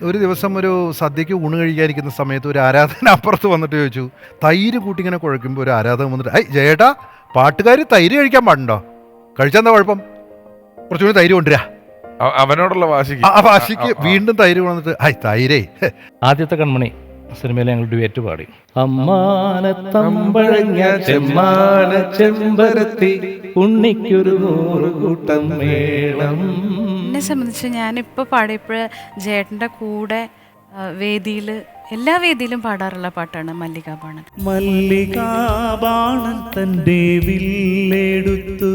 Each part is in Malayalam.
ഒരു ദിവസം ഒരു സദ്യക്ക് ഊണ് കഴിക്കാനിരിക്കുന്ന സമയത്ത് ഒരു ആരാധന അപ്പുറത്ത് വന്നിട്ട് ചോദിച്ചു തൈര് കൂട്ടി ഇങ്ങനെ കുഴക്കുമ്പോൾ ഒരു ആരാധന വന്നിട്ട് ഐ ജയേട്ടാ പാട്ടുകാർ തൈര് കഴിക്കാൻ പാടുണ്ടോ? കഴിച്ചെന്താ കുഴപ്പം? കുറച്ചുകൂടി തൈര് കൊണ്ടുവരാ. അവനോടുള്ള വാശിക്ക്. ആ വാശിക്ക് വീണ്ടും തൈര് വന്നിട്ട് ഐ തൈരേ. ആദ്യത്തെ കൺമണി സിനിമയിൽ ഞങ്ങൾ ഡുവേറ്റ് പാടി. അമ്മാനത്തമ്പഴങ്ങ ചെമ്മാന ചെമ്പരത്തി ഉണ്ണിക്കൊരു നൂറ് കൂട്ടം മേളം. എന്നെ സംബന്ധിച്ച് ഞാനിപ്പോൾ പാടിയപ്പോൾ ജേട്ടന്റെ കൂടെ വേദിയിൽ എല്ലാ വേദിയിലും പാടാറുള്ള പാട്ടാണ് മല്ലികാബാണൻ. മല്ലികാബാണൻ തന്റെ വില്ലെടുത്തു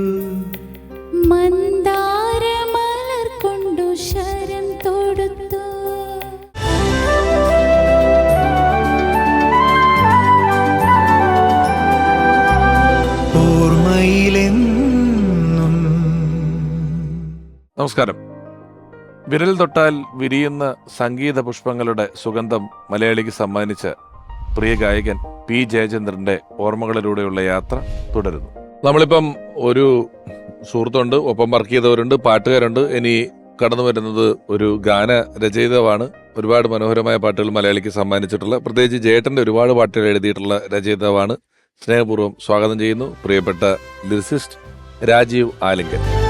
മന്ദാരമലർ കൊണ്ടു ശരം തൊടുത്തു. ഓർമ്മയിലെന്നും നമസ്കാരം. വിരൽ തൊട്ടാൽ വിരിയുന്ന സംഗീത പുഷ്പങ്ങളുടെ സുഗന്ധം മലയാളിക്ക് സമ്മാനിച്ച പ്രിയ ഗായകൻ പി ജയചന്ദ്രന്റെ ഓർമ്മകളിലൂടെയുള്ള യാത്ര തുടരുന്നു. നമ്മളിപ്പം ഒരു സുഹൃത്തുണ്ട് ഒപ്പം വർക്ക് ചെയ്തവരുണ്ട് പാട്ടുകാരുണ്ട്. ഇനി കടന്നു വരുന്നത് ഒരു ഗാന രചയിതാവാണ്. ഒരുപാട് മനോഹരമായ പാട്ടുകൾ മലയാളിക്ക് സമ്മാനിച്ചിട്ടുള്ള പ്രത്യേകിച്ച് ജേട്ടന്റെ ഒരുപാട് പാട്ടുകൾ എഴുതിയിട്ടുള്ള രചയിതാവാണ്. സ്നേഹപൂർവം സ്വാഗതം ചെയ്യുന്നു പ്രിയപ്പെട്ട ലിറിസിസ്റ്റ് രാജീവ് ആലിംഗൻ.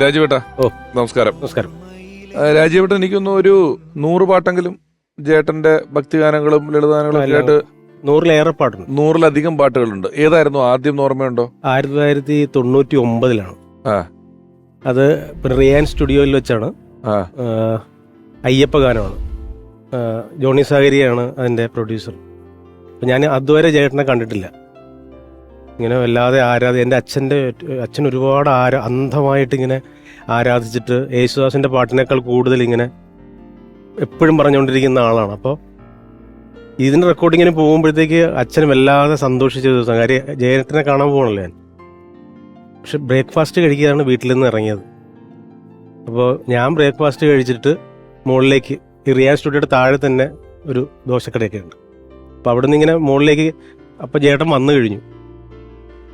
രാജീവേട്ടാ ഓ. നമസ്കാരം. നമസ്കാരം. രാജീവേട്ടൻ എനിക്കൊന്ന് ഒരു നൂറ് പാട്ടെങ്കിലും ജേട്ടന്റെ ഭക്തിഗാനങ്ങളും ലളിതഗാനങ്ങളും ഒക്കെ ആയിട്ട് നൂറിലേറെ പാട്ടുണ്ട്. നൂറിലധികം പാട്ടുകളുണ്ട്. ഏതായിരുന്നു ആദ്യം ഓർമ്മയുണ്ടോ? ആയിരത്തി തൊള്ളായിരത്തി തൊണ്ണൂറ്റി ഒമ്പതിലാണ് ആ. അത് റിയാൻ സ്റ്റുഡിയോയിൽ വെച്ചാണ്. ആ. അയ്യപ്പ ഗാനമാണ് ജോണി സാഗരിയാണ് അതിന്റെ പ്രൊഡ്യൂസർ. ഞാൻ അതുവരെ ജേട്ടനെ കണ്ടിട്ടില്ല. ഇങ്ങനെ വല്ലാതെ ആരാധ എന്റെ അച്ഛന്റെ അച്ഛൻ ഒരുപാട് ആരാ അന്ധമായിട്ട് ഇങ്ങനെ ആരാധിച്ചിട്ട് യേശുദാസിന്റെ പാട്ടിനേക്കാൾ കൂടുതൽ ഇങ്ങനെ എപ്പോഴും പറഞ്ഞുകൊണ്ടിരിക്കുന്ന ആളാണ്. അപ്പോൾ ഇതിന്റെ റെക്കോർഡിങ്ങിന് പോകുമ്പോഴത്തേക്ക് അച്ഛൻ വല്ലാതെ സന്തോഷിച്ച ദിവസം. കാര്യം ജയനത്തിനെ കാണാൻ പോകണല്ലോ ഞാൻ. പക്ഷെ ബ്രേക്ക്ഫാസ്റ്റ് കഴിക്കാനാണ് വീട്ടിൽ നിന്ന് ഇറങ്ങിയത്. അപ്പോൾ ഞാൻ ബ്രേക്ക്ഫാസ്റ്റ് കഴിച്ചിട്ട് മുകളിലേക്ക് ഈ റിയാൻ സ്റ്റുഡിയോയുടെ താഴെ തന്നെ ഒരു ദോശക്കടയൊക്കെ ഉണ്ട്. അപ്പോൾ അവിടെ നിന്ന് ഇങ്ങനെ മുകളിലേക്ക് അപ്പോൾ ചേട്ടൻ വന്നു കഴിഞ്ഞു.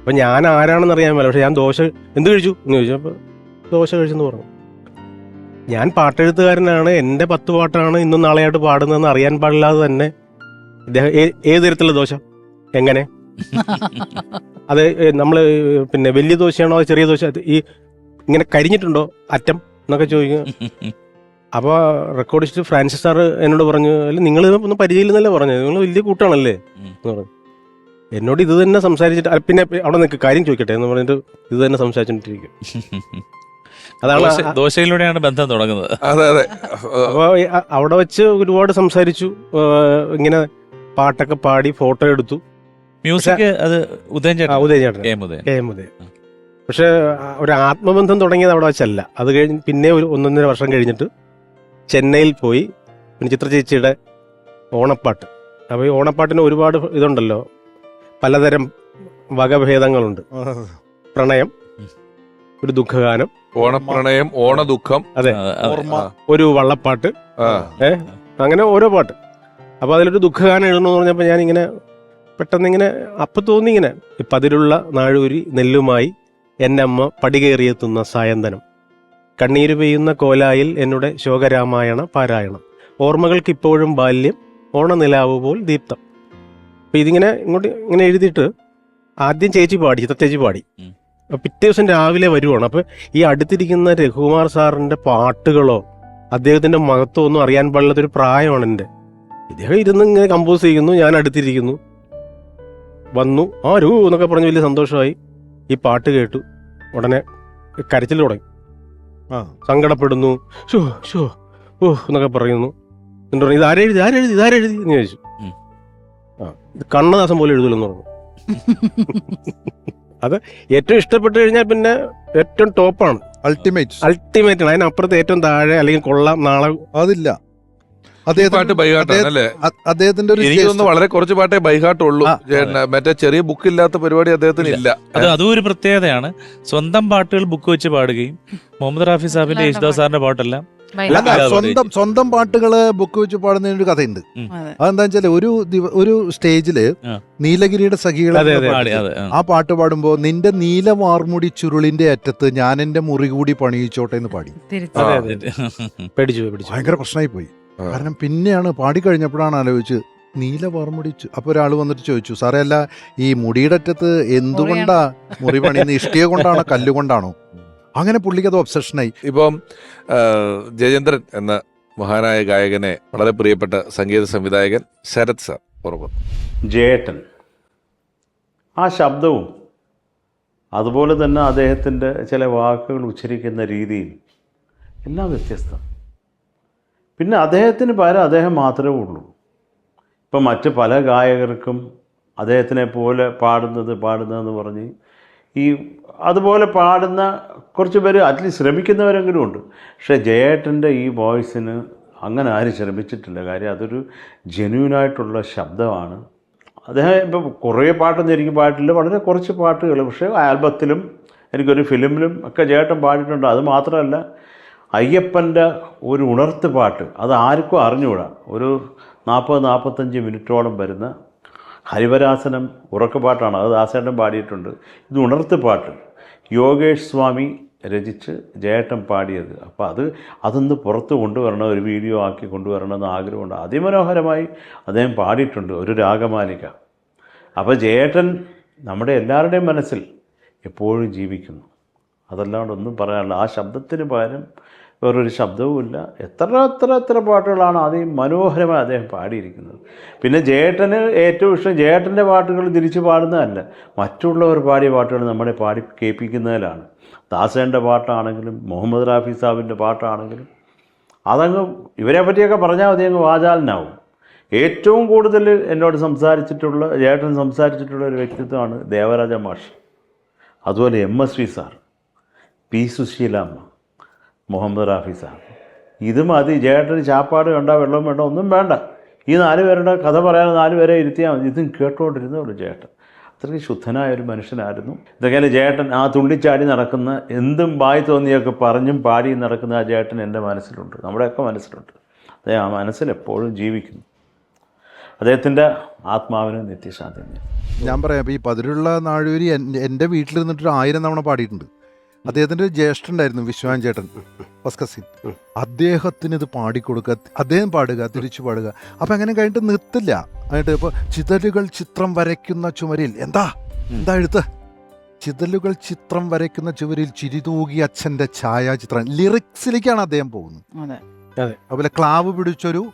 അപ്പോൾ ഞാൻ ആരാണെന്ന് അറിയാൻ പറ്റില്ല പക്ഷെ ഞാൻ ദോശ എന്ത് കഴിച്ചു? എന്ന് ചോദിച്ചു. അപ്പോൾ ദോശ കഴിച്ചെന്ന് പറഞ്ഞു. ഞാൻ പാട്ടെഴുത്തുകാരനാണ് എന്റെ പത്ത് പാട്ടാണ് ഇന്നും നാളെയായിട്ട് പാടുന്നതെന്ന് അറിയാൻ പാടില്ലാതെ തന്നെ ഇദ്ദേഹം ഏത് തരത്തിലുള്ള ദോശ? എങ്ങനെ? അത് നമ്മൾ പിന്നെ വലിയ ദോശയാണോ ചെറിയ ദോശ? ഈ ഇങ്ങനെ കരിഞ്ഞിട്ടുണ്ടോ അറ്റം എന്നൊക്കെ ചോദിക്കുക അപ്പോൾ റെക്കോർഡിസ്റ്റ് ഫ്രാൻസിസ് സാർ എന്നോട് പറഞ്ഞു അല്ല നിങ്ങൾ ഒന്നും പരിചയമില്ലെന്നല്ലേ പറഞ്ഞത്? നിങ്ങൾ വലിയ കൂട്ടാണല്ലേ? എന്ന് പറഞ്ഞു. എന്നോട് ഇത് തന്നെ സംസാരിച്ചിട്ട് പിന്നെ അവിടെ നിൽക്ക് കാര്യം ചോദിക്കട്ടെ എന്ന് പറഞ്ഞിട്ട് ഇത് തന്നെ സംസാരിച്ചോണ്ടിരിക്കും. അതാണ് ദോശ- ദോശയിലൂടെയാണ് ബന്ധം തുടങ്ങുന്നത്. അതെ അതെ. അപ്പോൾ അവിടെ വെച്ച് ഒരുപാട് സംസാരിച്ചു. ആ, ഇങ്ങനെ പാട്ടൊക്കെ പാടി ഫോട്ടോ എടുത്തു. മ്യൂസിക് അത് ഉദയൻ ആ, ചേട്ടൻ ഉദയൻ ചേട്ടൻ. K M Udayan. M Udayan. പക്ഷെ ആ, ഒരു ആത്മബന്ധം തുടങ്ങിയത് അവിടെ വെച്ചല്ല. അത് കഴിഞ്ഞ് പിന്നെ ഒരു ഒന്നൊന്നര വർഷം കഴിഞ്ഞിട്ട് ചെന്നൈയിൽ പോയി. പിന്നെ ചിത്ര ചേച്ചിയുടെ ഓണപ്പാട്ട്. അപ്പോൾ ഈ ഓണപ്പാട്ടിന് ഒരുപാട് ഇതുണ്ടല്ലോ. പലതരം വകഭേദങ്ങളുണ്ട്. പ്രണയം ഒരു ദുഃഖഗാനം ഓണപ്രണയം ഓണദുഃഖം ദുഃഖം അതെ. ഒരു വള്ളപ്പാട്ട് ഏ അങ്ങനെ ഓരോ പാട്ട്. അപ്പൊ അതിലൊരു ദുഃഖഗാനം എഴുതണമെന്ന് പറഞ്ഞപ്പോൾ ഞാനിങ്ങനെ പെട്ടെന്ന് ഇങ്ങനെ അപ്പൊ തോന്നി ഇങ്ങനെ പതിരുള്ള നാഴൂരി നെല്ലുമായി എന്റെ അമ്മ പടികേറിയെത്തുന്ന സായന്തനം. കണ്ണീര് പെയ്യുന്ന കോലായിൽ എന്നുടെ ശോകരാമായണ പാരായണം. ഓർമ്മകൾക്ക് ഇപ്പോഴും ബാല്യം ഓണനിലാവ് പോൽ ദീപ്തം. അപ്പം ഇതിങ്ങനെ ഇങ്ങോട്ട് ഇങ്ങനെ എഴുതിയിട്ട് ആദ്യം ചേച്ചി പാടി ചിത്ര ചേച്ചി പാടി. അപ്പൊ പിറ്റേ ദിവസം രാവിലെ വരുവാണ്. അപ്പോൾ ഈ അടുത്തിരിക്കുന്ന രഘുകുമാർ സാറിന്റെ പാട്ടുകളോ അദ്ദേഹത്തിന്റെ മഹത്വം ഒന്നും അറിയാൻ പാടില്ലാത്തൊരു പ്രായമാണ് എന്റെ. ഇദ്ദേഹം ഇരുന്ന് ഇങ്ങനെ കമ്പോസ് ചെയ്യുന്നു ഞാൻ അടുത്തിരിക്കുന്നു. വന്നു ആ രൂ എന്നൊക്കെ പറഞ്ഞ് വലിയ സന്തോഷമായി ഈ പാട്ട് കേട്ടു. ഉടനെ കരച്ചിൽ തുടങ്ങി. ആ. സങ്കടപ്പെടുന്നു. ഷോ ഷോ ഓ എന്നൊക്കെ പറയുന്നു. എന്നിട്ട് പറഞ്ഞു ഇതാരെഴുതി ആരെഴുതി ഇതാരെഴുതി എന്ന് ചോദിച്ചു. കണ്ണദാസം പോലെ എഴുതൂലെന്ന് പറഞ്ഞു. അത് ഏറ്റവും ഇഷ്ടപ്പെട്ട് കഴിഞ്ഞാൽ പിന്നെ ഏറ്റവും ടോപ്പാണ്. അൾട്ടിമേറ്റ് അൾട്ടിമേറ്റ് ആണ്. അതിനപ്പുറത്ത് ഏറ്റവും താഴെ അല്ലെങ്കിൽ കൊള്ളാം നാളെ അതില്ല. പാട്ട് അദ്ദേഹത്തിന്റെ ഒരു വളരെ കുറച്ച് പാട്ടേ ബൈഹാട്ടുള്ളൂ ഉള്ളൂ മറ്റേ ചെറിയ ബുക്ക് ഇല്ലാത്ത പരിപാടി അദ്ദേഹത്തിന് ഇല്ല. അത് അതും ഒരു പ്രത്യേകതയാണ്. സ്വന്തം പാട്ടുകൾ ബുക്ക് വെച്ച് പാടുകയും മുഹമ്മദ് റാഫി സാഹിബിന്റെ യേശുദാസ് സാറിന്റെ പാട്ടെല്ലാം അല്ല, സ്വന്തം സ്വന്തം പാട്ടുകൾ ബുക്ക് വെച്ച് പാടുന്നതിന് ഒരു കഥയുണ്ട്. അതെ. അതെന്താ വെച്ചാൽ ഒരു ഒരു സ്റ്റേജിൽ നീലഗിരിയുടെ സഖികളെ ആ. പാട്ട് പാടുമ്പോ നിന്റെ നീല വാർമുടി ചുരുളിന്റെ അറ്റത്ത് ഞാൻ എന്റെ മുറി കൂടി പണിയിച്ചോട്ടെ എന്ന് പാടി. ഭയങ്കര പ്രശ്നമായി പോയി. കാരണം പിന്നെയാണ് പാടി കഴിഞ്ഞപ്പോഴാണ് ആലോചിച്ച് നീല വാർമുടി അപ്പൊ ഒരാൾ വന്നിട്ട് ചോദിച്ചു സാറേ അല്ല ഈ മുടിയുടെ അറ്റത്ത് എന്തുകൊണ്ടാ മുറി പണിയുന്ന ഇഷ്ടിക കൊണ്ടാണോ കല്ലുകൊണ്ടാണോ അങ്ങനെ പുള്ളിക്ക് അത് ഒബ്സഷനായി ഇപ്പം ജയചന്ദ്രൻ എന്ന മഹാനായ ഗായകനെ വളരെ പ്രിയപ്പെട്ട സംഗീത സംവിധായകൻ ശരത് സാർ ഓർമ്മ ജയേട്ടൻ. ആ ശബ്ദവും അതുപോലെ തന്നെ അദ്ദേഹത്തിന്റെ ചില വാക്കുകൾ ഉച്ചരിക്കുന്ന രീതിയും എല്ലാം വ്യത്യസ്തം. പിന്നെ അദ്ദേഹത്തിന് പകരം അദ്ദേഹം മാത്രമേ ഉള്ളൂ. ഇപ്പം മറ്റ് പല ഗായകർക്കും അദ്ദേഹത്തിനെ പോലെ പാടുന്നത് പാടുന്നതെന്ന് പറഞ്ഞ് ഈ അതുപോലെ പാടുന്ന കുറച്ച് പേര് അറ്റ്ലീസ്റ്റ് ശ്രമിക്കുന്നവരെങ്കിലും ഉണ്ട്. പക്ഷേ ജയേട്ടന്റെ ഈ വോയിസിന് അങ്ങനെ ആരും ശ്രമിച്ചിട്ടില്ല. കാര്യം അതൊരു ജെന്യൂനായിട്ടുള്ള ശബ്ദമാണ്. അദ്ദേഹം ഇപ്പം കുറേ പാട്ടൊന്നും എനിക്ക് പാട്ടില്ല. വളരെ കുറച്ച് പാട്ടുകൾ. പക്ഷേ ആൽബത്തിലും എനിക്കൊരു ഫിലിമിലും ഒക്കെ ചേട്ടൻ പാടിയിട്ടുണ്ട്. അത് മാത്രമല്ല അയ്യപ്പന്റെ ഒരു ഉണർത്ത് പാട്ട് അത് ആർക്കും അറിഞ്ഞുകൂടാ. ഒരു നാൽപ്പത് നാൽപ്പത്തഞ്ച് മിനിറ്റോളം വരുന്ന ഹരിവരാസനം ഉറക്കപ്പാട്ടാണ്. അത് ദാസേട്ടൻ പാടിയിട്ടുണ്ട്. ഇത് ഉണർത്ത് പാട്ട്. യോഗേഷ് സ്വാമി രചിച്ച് ജയേട്ടൻ പാടിയത്. അപ്പോൾ അത് അതൊന്ന് പുറത്ത് കൊണ്ടുവരണം ഒരു വീഡിയോ ആക്കി കൊണ്ടുവരണമെന്ന് ആഗ്രഹമുണ്ട്. അതിമനോഹരമായി അദ്ദേഹം പാടിയിട്ടുണ്ട് ഒരു രാഗമാലിക. അപ്പോൾ ജയേട്ടൻ നമ്മുടെ എല്ലാവരുടെയും മനസ്സിൽ എപ്പോഴും ജീവിക്കുന്നു. അതല്ലാണ്ട് ഒന്നും പറയാനില്ല. ആ ശബ്ദത്തിന് പകരം വേറൊരു ശബ്ദവുമില്ല. എത്ര എത്ര എത്ര പാട്ടുകളാണ് ആദ്യം മനോഹരമായി അദ്ദേഹം പാടിയിരിക്കുന്നത്. പിന്നെ ജേട്ടന് ഏറ്റവും ഇഷ്ടം ജേട്ടന്റെ പാട്ടുകൾ തിരിച്ച് പാടുന്നതല്ല. മറ്റുള്ളവർ പാടിയ പാട്ടുകൾ നമ്മളെ പാടി കേൾപ്പിക്കുന്നതിലാണ്. ദാസേന്റെ പാട്ടാണെങ്കിലും മുഹമ്മദ് റാഫി സാബിന്റെ പാട്ടാണെങ്കിലും. അതങ്ങ് ഇവരെ പറ്റിയൊക്കെ പറഞ്ഞാൽ മതി അങ്ങ് വാചാലനാവും. ഏറ്റവും കൂടുതൽ എന്നോട് സംസാരിച്ചിട്ടുള്ള ജേട്ടൻ സംസാരിച്ചിട്ടുള്ള ഒരു വ്യക്തിത്വമാണ് ദേവരാജ മാഷ്. അതുപോലെ M S V sir P Susheelamma. Muhammad Rafi ഇത് മതി. ജേട്ടന് ചാപ്പാട് വേണ്ട വെള്ളം വേണ്ട ഒന്നും വേണ്ട. ഈ നാല് പേരുടെ കഥ പറയാൻ നാല് പേരെ ഇരുത്തിയാൽ മതി. ഇതും കേട്ടുകൊണ്ടിരുന്ന ഒരു ചേട്ടൻ അത്രയ്ക്ക് ശുദ്ധനായ ഒരു മനുഷ്യനായിരുന്നു. ഇതൊക്കെയാണ് ചേട്ടൻ ആ തുള്ളിച്ചാടി നടക്കുന്ന എന്തും വായി തോന്നിയൊക്കെ പറഞ്ഞും പാടിയും നടക്കുന്ന ആ ചേട്ടൻ എന്റെ മനസ്സിലുണ്ട്. നമ്മുടെയൊക്കെ മനസ്സിലുണ്ട്. അദ്ദേഹം ആ മനസ്സിൽ എപ്പോഴും ജീവിക്കുന്നു. അദ്ദേഹത്തിന്റെ ആത്മാവിന് നിത്യശാന്തി. ഞാൻ പറയാം ഈ പതിരുള്ള നാഴൂരി എന്റെ വീട്ടിലിരുന്നിട്ട് ആയിരം തവണ പാടിയിട്ടുണ്ട്. അദ്ദേഹത്തിന്റെ ഒരു ജ്യേഷ്ഠൻ ഉണ്ടായിരുന്നു വിശ്വാൻ ചേട്ടൻ ഫസ്കസിൻ അദ്ദേഹത്തിന് ഇത് പാടിക്കൊടുക്കുക അദ്ദേഹം പാടുക തിരിച്ചു പാടുക. അപ്പൊ അങ്ങനെ കഴിഞ്ഞിട്ട് നിർത്തില്ല. എന്നിട്ട് ഇപ്പൊ ചിതലുകൾ ചിത്രം വരയ്ക്കുന്ന ചുമരിൽ എന്താ? എന്താ എഴുത്ത്? ചിതലുകൾ ചിത്രം വരയ്ക്കുന്ന ചുവരിൽ ചിരിതൂകി അച്ഛന്റെ ഛായാചിത്രം. ലിറിക്സിലേക്കാണ് അദ്ദേഹം പോകുന്നത്. അതെ. അതുപോലെ ക്ലാവ് പിടിച്ചൊരു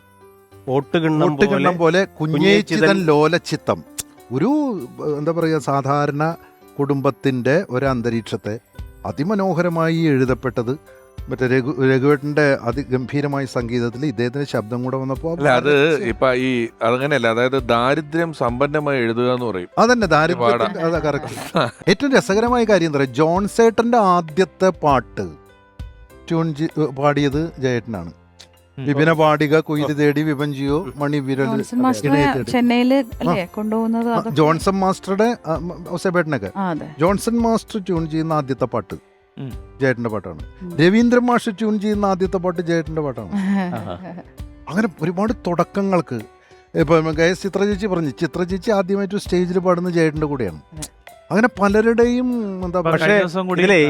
ഓട്ടുകിണ്ണം പോലെ ഒട്ടുകിണ്ണം പോലെ ലോല ഒരു എന്താ പറയുക സാധാരണ കുടുംബത്തിന്റെ ഒരു അന്തരീക്ഷത്തെ അതിമനോഹരമായി എഴുതപ്പെട്ടത്. മറ്റേ രഘു രഘുവേട്ടന്റെ അതിഗംഭീരമായ സംഗീതത്തിൽ ഇദ്ദേഹത്തിന്റെ ശബ്ദം കൂടെ വന്നപ്പോൾ അല്ല അത് ഇപ്പൊ ഈ അങ്ങനെയല്ല അതായത് ദാരിദ്ര്യം സമ്പന്നമായി എഴുതുക എന്ന് പറയും. അതന്നെ ദാരിദ്ര്യം അതാ കറക്റ്റ് ഏറ്റവും രസകരമായ കാര്യം എന്താ പറയുക ജോൺസേട്ടന്റെ ആദ്യത്തെ പാട്ട് ട്യൂൺ പാടിയത് ജയേട്ടനാണ്. വിപിന പാടിക കുയിൽ തേടി വിപൻ ജിയോ മണി വിരൽ. ചെന്നൈയിൽ കൊണ്ടുപോകുന്നത് ജോൺസൺ മാസ്റ്ററുടെ അതെ. ജോൺസൺ മാസ്റ്റർ ട്യൂൺ ചെയ്യുന്ന ആദ്യത്തെ പാട്ട് ജേട്ടന്റെ പാട്ടാണ്. രവീന്ദ്ര രവീന്ദ്രൻ മാഷ് ട്യൂൺ ചെയ്യുന്ന ആദ്യത്തെ പാട്ട് ജേട്ടന്റെ പാട്ടാണ്. അങ്ങനെ ഒരുപാട് തുടക്കങ്ങൾക്ക് ഇപ്പൊ കെ എസ് ചിത്ര ചേച്ചി പറഞ്ഞു ചിത്ര ചേച്ചി ആദ്യമായിട്ട് സ്റ്റേജിൽ പാടുന്ന ജേട്ടന്റെ കൂടെയാണ്. അങ്ങനെ പലരുടെയും എന്താ പക്ഷേ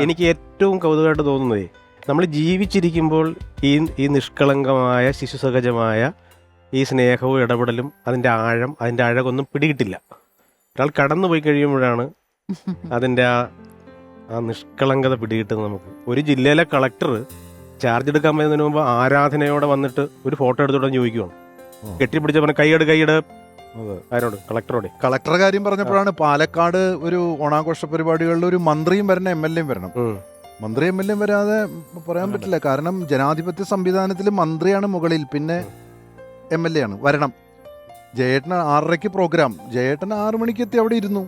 എനിക്ക് ഏറ്റവും കൗതുകമായിട്ട് തോന്നുന്നതേ നമ്മൾ ജീവിച്ചിരിക്കുമ്പോൾ ഈ ഈ നിഷ്കളങ്കമായ ശിശുസഹജമായ ഈ സ്നേഹവും ഇടപെടലും അതിന്റെ ആഴം അതിന്റെ അഴകൊന്നും പിടികിട്ടില്ല. ഒരാൾ കടന്നു പോയി കഴിയുമ്പോഴാണ് അതിന്റെ ആ ആ നിഷ്കളങ്കത പിടികിട്ടുന്നത് നമുക്ക്. ഒരു ജില്ലയിലെ കളക്ടർ ചാർജ് എടുക്കാൻ വരുന്നതിന് മുമ്പ് ആരാധനയോടെ വന്നിട്ട് ഒരു ഫോട്ടോ എടുത്തോടെ ചോദിക്കുവാണ്. കെട്ടിപ്പിടിച്ച പറഞ്ഞ കൈയ്യട് കൈയ്യട് ആരോട്? കളക്ടറോട്. കളക്ടർ കാര്യം പറഞ്ഞപ്പോഴാണ് പാലക്കാട് ഒരു ഓണാഘോഷ പരിപാടികളിൽ ഒരു മന്ത്രിയും വരണം എം എൽ എയും വരണം. മന്ത്രി എം എൽ എ വരാതെ പറയാൻ പറ്റില്ല. കാരണം ജനാധിപത്യ സംവിധാനത്തിൽ മന്ത്രിയാണ് മുകളിൽ. പിന്നെ എം എൽ എ ആണ്. വരണം. ജയേട്ടൻ ആറരയ്ക്ക് പ്രോഗ്രാം. ജയേട്ടൻ ആറു മണിക്ക് എത്തി അവിടെ ഇരുന്നു.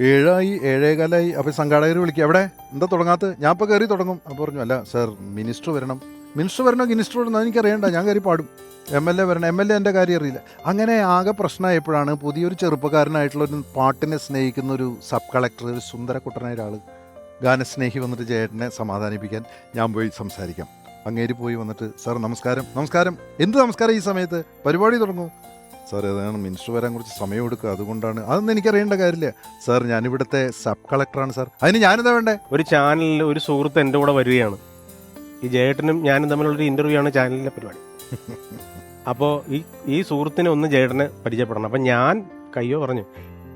ഏഴായി ഏഴേകാലായി. അപ്പൊ സംഘാടകർ വിളിക്കുക എവിടെ? എന്താ തുടങ്ങാത്ത? ഞാൻ ഇപ്പൊ കയറി തുടങ്ങും. അപ്പൊ പറഞ്ഞു അല്ല സർ മിനിസ്റ്റർ വരണം. മിനിസ്റ്റർ വരണോ മിനിസ്റ്റർ വരണോ എനിക്കറിയണ്ട ഞാൻ കയറി പാടും. എം എൽ എ വരണം. എം എൽ എ എന്റെ കാര്യം അറിയില്ല. അങ്ങനെ ആകെ പ്രശ്നമായപ്പോഴാണ് പുതിയൊരു ചെറുപ്പക്കാരനായിട്ടുള്ള ഒരു പാട്ടിനെ സ്നേഹിക്കുന്ന ഒരു സബ് കളക്ടർ ഒരു സുന്ദരക്കുട്ടനായ ഒരാൾ ഗാനസ്നേഹി വന്നിട്ട് ചേട്ടനെ സമാധാനിപ്പിക്കാൻ ഞാൻ പോയി സംസാരിക്കാം. അങ്ങേര് പോയി വന്നിട്ട് സാർ നമസ്കാരം. നമസ്കാരം. എന്ത് നമസ്കാരം ഈ സമയത്ത്? പരിപാടി തുടങ്ങും. സാർ ഏതാണ് മിനിസ്റ്റർ വരാൻ കുറച്ച് സമയം എടുക്കുക. അതുകൊണ്ടാണ്. അതൊന്നും എനിക്കറിയേണ്ട കാര്യമില്ല. സാർ ഞാനിവിടുത്തെ സബ് കളക്ടറാണ് സാർ. അതിന് ഞാനെന്താ വേണ്ടേ? ഒരു ചാനലിൽ ഒരു സുഹൃത്ത് എന്റെ കൂടെ വരികയാണ്. ഈ ജയേട്ടനും ഞാനും തമ്മിലുള്ളൊരു ഇന്റർവ്യൂ ആണ് ചാനലിലെ പരിപാടി. അപ്പോൾ ഈ ഈ സുഹൃത്തിനെ ഒന്ന് ജയേട്ടനെ പരിചയപ്പെടണം. അപ്പം ഞാൻ കയ്യോ പറഞ്ഞു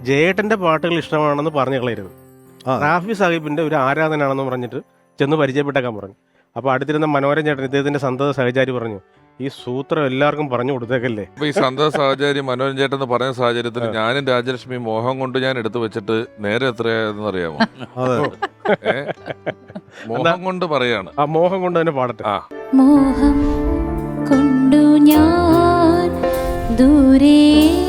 ജയേട്ടന്റെ പാട്ടുകൾ ഇഷ്ടമാണെന്ന് പറഞ്ഞു കളയരുത്. റാഫി സാഹിബിന്റെ ഒരു ആരാധനാണെന്ന് പറഞ്ഞിട്ട് ചെന്ന് പരിചയപ്പെട്ടേക്കാൻ പറഞ്ഞു. അപ്പോൾ അടുത്തിരുന്ന മനോരം ചേട്ടൻ ഇദ്ദേഹത്തിന്റെ സന്തത സഹചാരി പറഞ്ഞു. ഈ സൂത്രം എല്ലാവർക്കും പറഞ്ഞു കൊടുത്തേക്കല്ലേ? അപ്പൊ ഈ സന്ത സാഹചര്യം മനോരഞ്ജൻ ചേട്ടൻ എന്ന് പറഞ്ഞ സാഹചര്യത്തിൽ ഞാനും രാജലക്ഷ്മി മോഹം കൊണ്ട് ഞാൻ എടുത്തു വെച്ചിട്ട് നേരെ എത്രയാന്ന് അറിയാമോ? ഏ? മോഹം കൊണ്ട് പറയാണ്. ആ മോഹം കൊണ്ട് തന്നെ പാടട്ടെ. ആ. മോഹം കൊണ്ടു ഞാൻ ദൂരേതോ